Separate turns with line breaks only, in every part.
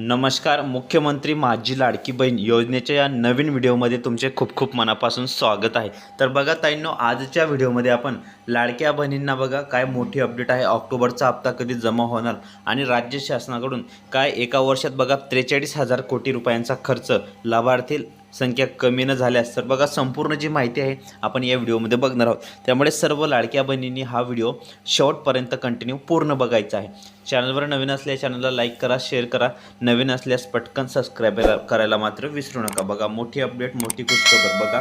नमस्कार मुख्यमंत्री माझी लाडकी बहीण योजनेच्या या नवीन व्हिडिओमध्ये तुमचे खूप खूप मनापासून स्वागत आहे. तर बघा ताईंनो आजच्या व्हिडिओमध्ये आपण लाडक्या बहिणींना बघा काय मोठी अपडेट आहे. ऑक्टोबरचा हप्ता कधी जमा होणार आणि राज्य शासनाकडून काय एका वर्षात बघा त्रेचाळीस हजार कोटी रुपयांचा खर्च लाभार्थी संख्या कमी न झाल्यास तर बघा संपूर्ण जी माहिती आहे आपण या व्हिडिओमध्ये बघणार आहोत. त्यामुळे सर्व लाडक्या बहिणींनी हा व्हिडिओ शेवटपर्यंत कंटिन्यू पूर्ण बघायचा आहे. चॅनलवर नवीन असल्यास चॅनलला लाईक करा शेअर करा. नवीन असल्यास पटकन सबस्क्राईब करायला मात्र विसरू नका. बघा मोठी अपडेट मोठी खुशखबर बघा.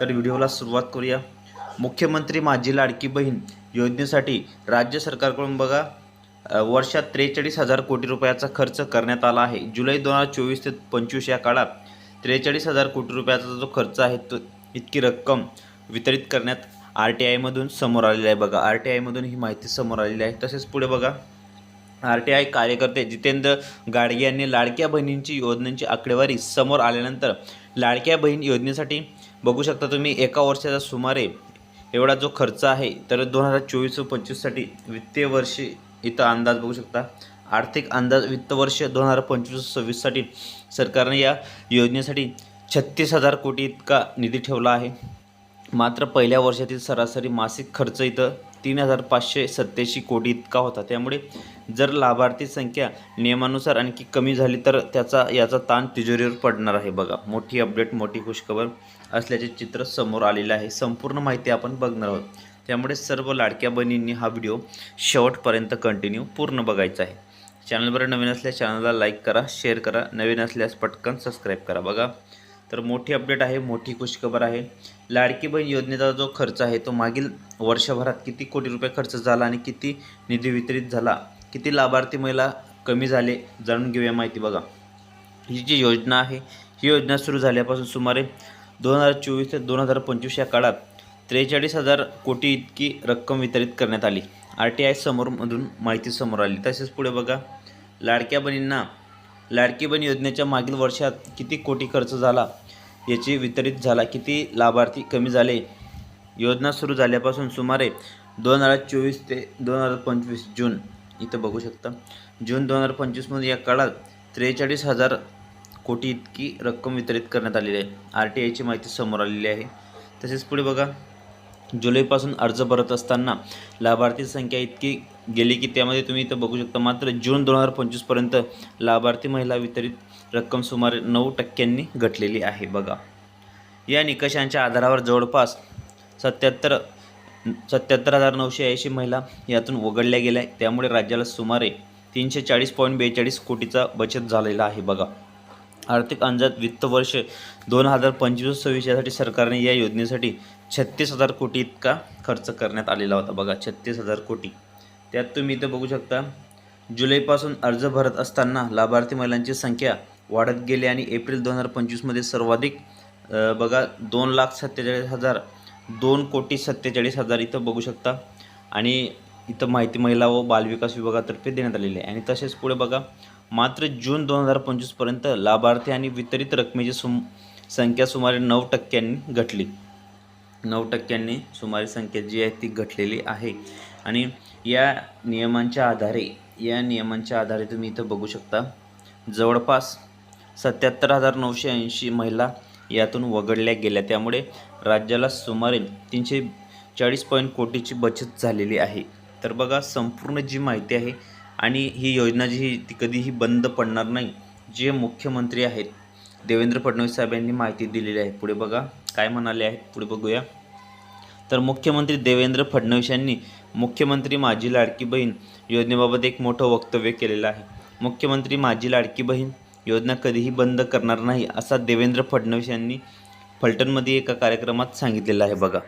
तर व्हिडिओला सुरुवात करूया. मुख्यमंत्री माझी लाडकी बहीण योजनेसाठी राज्य सरकारकडून बघा वर्षात त्रेचाळीस हजार कोटी रुपयाचा खर्च करण्यात आला आहे. जुलै दोन हजार चोवीस ते पंचवीस या काळात त्रेचाळीस हजार कोटी रुपयाचा जो खर्च आहे तो इतकी रक्कम वितरित करण्यात आर टी आयमधून समोर आलेलं आहे बघा. आर टी आयमधून ही माहिती समोर आलेली आहे. तसेच पुढे बघा. आर टी आय कार्यकर्ते जितेंद्र गाडगे यांनी लाडक्या बहिणींची योजनांची आकडेवारी समोर आल्यानंतर लाडक्या बहीण योजनेसाठी बघू शकता तुम्ही एका वर्षाचा सुमारे एवढा जो खर्च आहे तर दोन हजार चोवीस व पंचवीससाठी वित्तीय वर्षी इथं अंदाज बघू शकता. आर्थिक अंदाज वित्त वर्ष दोन हजार पंचवीस सव्वीससाठी सरकारने या योजनेसाठी छत्तीस हजार कोटी इतका निधी ठेवला आहे. मात्र पहिल्या वर्षातील सरासरी मासिक खर्च इथं तीन हजार पाचशे सत्त्याऐंशी कोटी इतका होता. त्यामुळे जर लाभार्थी संख्या नियमानुसार आणखी कमी झाली तर त्याचा याचा ताण तिजोरीवर पडणार आहे. बघा मोठी अपडेट मोठी खुशखबर असल्याचे चित्र समोर आलेले आहे. संपूर्ण माहिती आपण बघणार आहोत. त्यामुळे सर्व लाडक्या बहिणींनी हा व्हिडिओ शेवटपर्यंत कंटिन्यू पूर्ण बघायचा आहे. चॅनलवर नवीन असल्यास चॅनलला लाईक करा शेअर करा. नवीन असल्यास पटकन सबस्क्राईब करा. बघा तर मोठी अपडेट आहे मोठी खुशखबर आहे. लाडकी बहीण योजनेचा जो खर्च आहे तो मागील वर्षभरात किती कोटी रुपये खर्च झाला आणि किती निधी वितरित झाला? किती लाभार्थी महिला कमी झाले? जाणून घेऊया माहिती बघा. ही जी योजना आहे ही योजना सुरू झाल्यापासून सुमारे दोन हजार चोवीस ते दोन हजार पंचवीस या काळात त्रेचाळीस हजार कोटी इतकी रक्कम वितरित करण्यात आली. आर टी आय समोरमधून माहिती समोर आली. तसेच पुढे बघा लाडक्या बहिणींना लाडकी बहीण योजनेच्या मागील वर्षात किती कोटी खर्च झाला याची वितरित झाला किती लाभार्थी कमी झाले? योजना सुरू झाल्यापासून सुमारे दोन हजार चोवीस ते दोन हजार पंचवीस जून इथं बघू शकता. जून दोन हजार पंचवीसमध्ये या काळात त्रेचाळीस हजार कोटी इतकी रक्कम वितरित करण्यात आलेली आहे. आर टी आयची माहिती समोर आलेली आहे. तसेच पुढे बघा. जुलैपासून अर्ज भरत असताना लाभार्थी संख्या इतकी गेली की त्यामध्ये तुम्ही इथं बघू शकता मात्र जून दोन हजार पंचवीसपर्यंत लाभार्थी महिला वितरित रक्कम सुमारे नऊ टक्क्यांनी घटलेली आहे. बघा या निकषांच्या आधारावर जवळपास सत्याहत्तर सत्याहत्तर हजार नऊशे ऐंशी महिला यातून वगळल्या गेल्या. त्यामुळे राज्याला सुमारे तीनशे चाळीस पॉईंट बेचाळीस कोटीचा बचत झालेला आहे. बघा आर्थिक अंदाज वित्त वर्ष दोन हजार पंचवीस सव्वीस यासाठी सरकारने या योजनेसाठी छत्तीस हजार कोटी इतका खर्च करण्यात आलेला होता. बघा छत्तीस हजार कोटी. त्यात तुम्ही इथं बघू शकता जुलैपासून अर्ज भरत असताना लाभार्थी महिलांची संख्या वाढत गेली आणि एप्रिल दोन हजार पंचवीसमध्ये सर्वाधिक बघा दोन लाख सत्तेचाळीस हजार दोन कोटी सत्तेचाळीस हजार इथं बघू शकता. आणि इथं माहिती महिला व बालविकास विभागातर्फे देण्यात आलेली आहे. आणि तसेच पुढे बघा मात्र जून दोन हजार पंचवीसपर्यंत लाभार्थी आणि वितरित रकमेची सुम संख्या सुमारे नऊ टक्क्यांनी घटली. नऊ टक्क्यांनी सुमारे संख्या जी आहे ती घटलेली आहे. आणि या नियमांच्या आधारे या नियमांच्या आधारे तुम्ही इथं बघू शकता. जवळपास सत्याहत्तर हजार नऊशे ऐंशी महिला यातून वगळल्या गेल्या. त्यामुळे राज्याला सुमारे तीनशे चाळीस पॉईंट कोटीची बचत झालेली आहे. तर बघा संपूर्ण जी माहिती आहे आणि ही योजना जी ही ती कधीही बंद पडणार नाही. जे मुख्यमंत्री आहेत देवेंद्र फडणवीस साहेब यांनी माहिती दिलेली आहे. पुढे बघा काय म्हणाले आहेत पुढे बघूया. तर मुख्यमंत्री देवेंद्र फडणवीस यांनी मुख्यमंत्री माझी लाडकी बहीण योजनेबाबत एक मोठं वक्तव्य केलेलं आहे. मुख्यमंत्री माझी लाडकी बहीण योजना कधीही बंद करणार नाही असा देवेंद्र फडणवीस यांनी फलटणमध्ये एका कार्यक्रमात सांगितलेलं आहे बघा.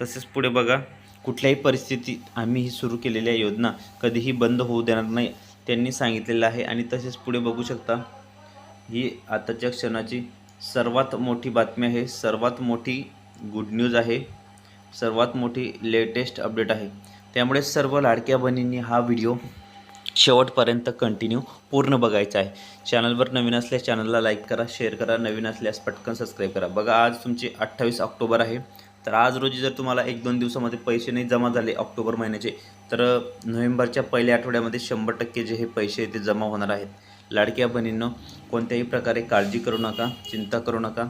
तसेच पुढे बघा. कुठल्याही परिस्थितीत आम्ही ही सुरू केलेल्या योजना कधीही बंद होऊ देणार नाही त्यांनी सांगितलेलं आहे. आणि तसेच पुढे बघू शकता ही आताच्या क्षणाची सर्वात मोठी बातमी आहे. सर्वात मोठी गुड न्यूज आहे. सर्वात मोठी लेटेस्ट अपडेट आहे. त्यामुळे सर्व लाडक्या बहिणींनी हा व्हिडिओ शेवटपर्यंत कंटिन्यू पूर्ण बघायचा आहे. चॅनलवर नवीन असल्यास चॅनलला लाईक करा शेअर करा. नवीन असल्यास पटकन सबस्क्राईब करा. बघा आज तुमची अठ्ठावीस ऑक्टोबर आहे. तर आज रोजी जर तुम्हाला एक दोन दिवसामध्ये पैसे नाही जमा झाले ऑक्टोबर महिन्याचे तर नोव्हेंबरच्या पहिल्या आठवड्यामध्ये शंभर टक्के जे हे पैसे ते जमा होणार आहेत. लाडक्या बहिणींनो कोणत्याही प्रकारे काळजी करू नका चिंता करू नका.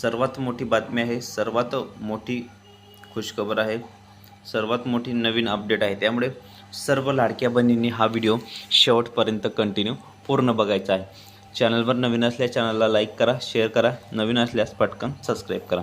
सर्वात मोठी बातमी आहे सर्वात मोठी खुशखबर आहे सर्वात मोठी नवीन अपडेट आहे. त्यामुळे सर्व लाडक्या बहिणींनी हा व्हिडिओ शेवटपर्यंत कंटिन्यू पूर्ण बघायचा आहे. चॅनलवर नवीन असल्यास चॅनलला लाईक करा शेअर करा. नवीन असल्यास पटकन सबस्क्राईब करा.